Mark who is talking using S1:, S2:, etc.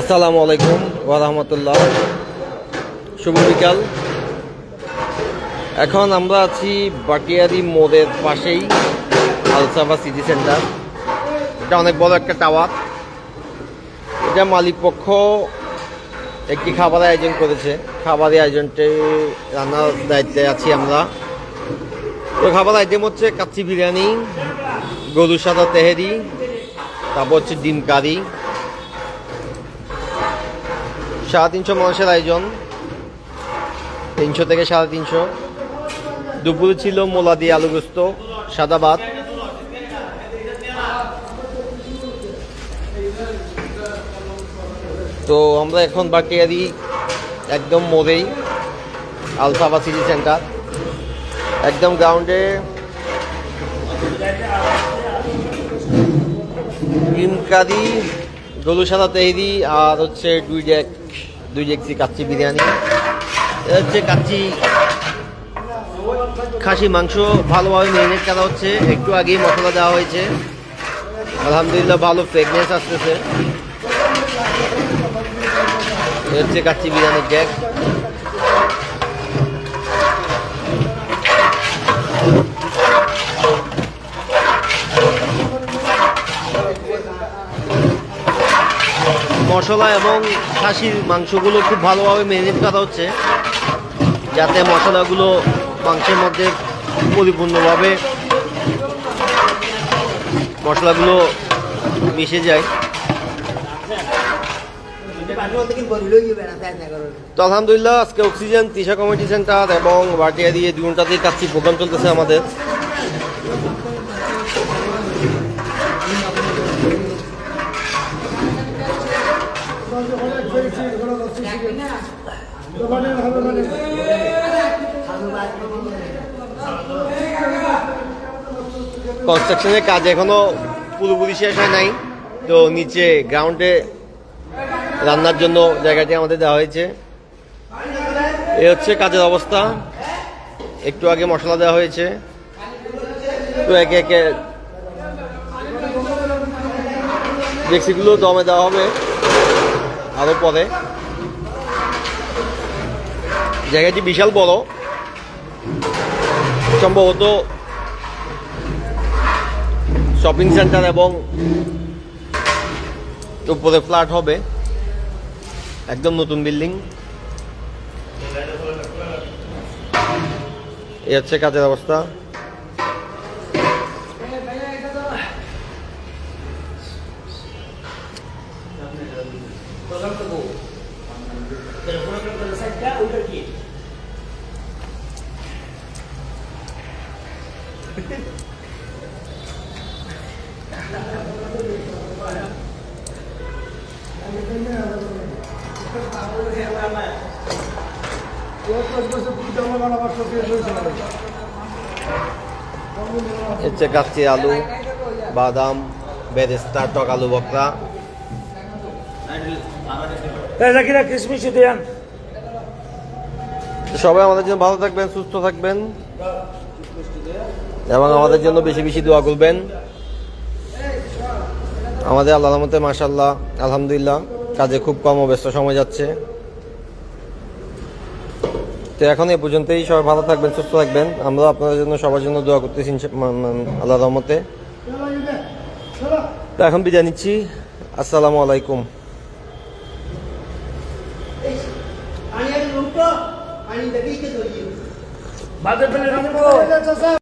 S1: আসসালামু আলাইকুম ওরহমতুল্লাহ শুভ বিকাল। এখন আমরা আছি বাটিয়ারি মোড়ের পাশেই আলসাফা সিটি সেন্টার। এটা অনেক বড় একটা টাওয়ার। এটা মালিক পক্ষ একটি খাবারের আয়োজন করেছে। খাবারের আয়োজনটি রান্নার দায়িত্বে আছি আমরা। তো খাবার আইটেম হচ্ছে কাচ্চি বিরিয়ানি গরু সাদা তেহেরি, তারপর হচ্ছে ডিম কারি। সাড়ে তিনশো মানুষের আয়োজন। তিনশো থেকে সাড়ে তিনশো। দুপুরে ছিল মোলা দিয়ে আলুগ্রস্ত সাদা ভাত। তো আমরা এখন বাটিয়ারি একদম মোড়েই আলফাবা সিটি সেন্টার। একদম গ্রাউন্ডে ডিম কারি গরু সাদা তেহরি আর হচ্ছে দুই ডেক দুই ডেকসি কাচ্চি বিরিয়ানি। হচ্ছে কাচ্চি খাসি মাংস, ভালোভাবে মেরিনেট করা হচ্ছে। একটু আগেই মশলা দেওয়া হয়েছে। আলহামদুলিল্লাহ ভালো ফ্রেগনেন্স আসতেছে। হচ্ছে কাচ্চি বিরিয়ানির ডেক মশলা এবং খাসির মাংসগুলো খুব ভালোভাবে ম্যারিনেট করা হচ্ছে, যাতে মশলাগুলো মাংসের মধ্যে পরিপূর্ণভাবে মশলাগুলো মিশে যায়। তো আলহামদুলিল্লাহ, আজকে অক্সিজেন তিশা কমিটি সেন্টার এবং বাটিয়া দিয়ে দুই ঘন্টাতেই কাচ্ছি প্রোগ্রাম চলতেছে আমাদের। কনস্ট্রাকশনের কাজ এখনও পুরোপুরি শেষ হয় নাই। তো নিচে গ্রাউন্ডে রান্নার জন্য জায়গাটি আমাদের দেওয়া হয়েছে। এ হচ্ছে কাজের অবস্থা। একটু আগে মশলা দেওয়া হয়েছে। তো একে একে ডেক্সিগুলো দমে দেওয়া হবে আরও পরে। জায়গাটি বিশাল বড়। সম্ভবত শপিং সেন্টার এবং উপরে ফ্ল্যাট হবে। একদম নতুন বিল্ডিং এ হচ্ছে কাজের অবস্থা। হচ্ছে কাচ্চি আলু বাদাম বেরেস্তা টক আলু বকরা। সবাই আমাদের জন্য ভালো থাকবেন সুস্থ থাকবেন। এবং আমাদের জন্য বেশি বেশি দোয়া করবেন। আমাদের আল্লাহ রহমতে মাসাল্লাহ আলহামদুলিল্লাহ, কাজে খুব কম ব্যস্ত সময় যাচ্ছে। তো এখন এই পর্যন্তই, সবাই ভালো থাকবেন, সুস্থ থাকবেন। আমরা আপনাদের জন্য সবার জন্য দোয়া করতেছি আল্লাহ রহমতে। তো এখন বিদায় নিচ্ছি। আসসালামু আলাইকুম।
S2: 把这盆子扔掉。